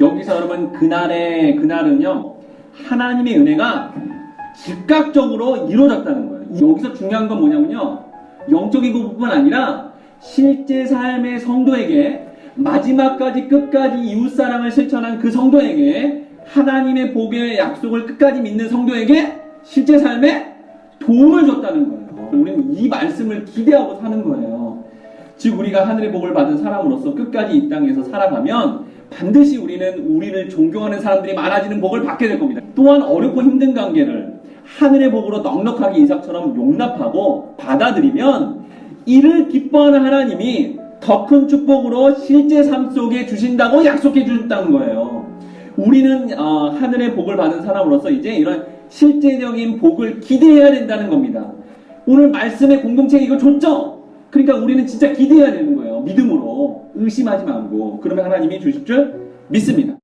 여기서 여러분 그날의 그날은요 하나님의 은혜가 즉각적으로 이루어졌다는 거예요. 여기서 중요한 건 뭐냐면요 영적인 부분뿐 아니라 실제 삶의 성도에게 마지막까지 끝까지 이웃 사랑을 실천한 그 성도에게 하나님의 복의 약속을 끝까지 믿는 성도에게 실제 삶에 도움을 줬다는 거예요. 우리는 이 말씀을 기대하고 사는 거예요. 즉 우리가 하늘의 복을 받은 사람으로서 끝까지 이 땅에서 살아가면 반드시 우리는 우리를 존경하는 사람들이 많아지는 복을 받게 될 겁니다. 또한 어렵고 힘든 관계를 하늘의 복으로 넉넉하게 이삭처럼 용납하고 받아들이면 이를 기뻐하는 하나님이 더 큰 축복으로 실제 삶 속에 주신다고 약속해 주셨다는 거예요. 우리는 어, 하늘의 복을 받은 사람으로서 이제 이런 실제적인 복을 기대해야 된다는 겁니다. 오늘 말씀의 공동체 이거 줬죠? 그러니까 우리는 진짜 기대해야 되는 거예요. 믿음으로. 의심하지 말고. 그러면 하나님이 주실 줄 믿습니다.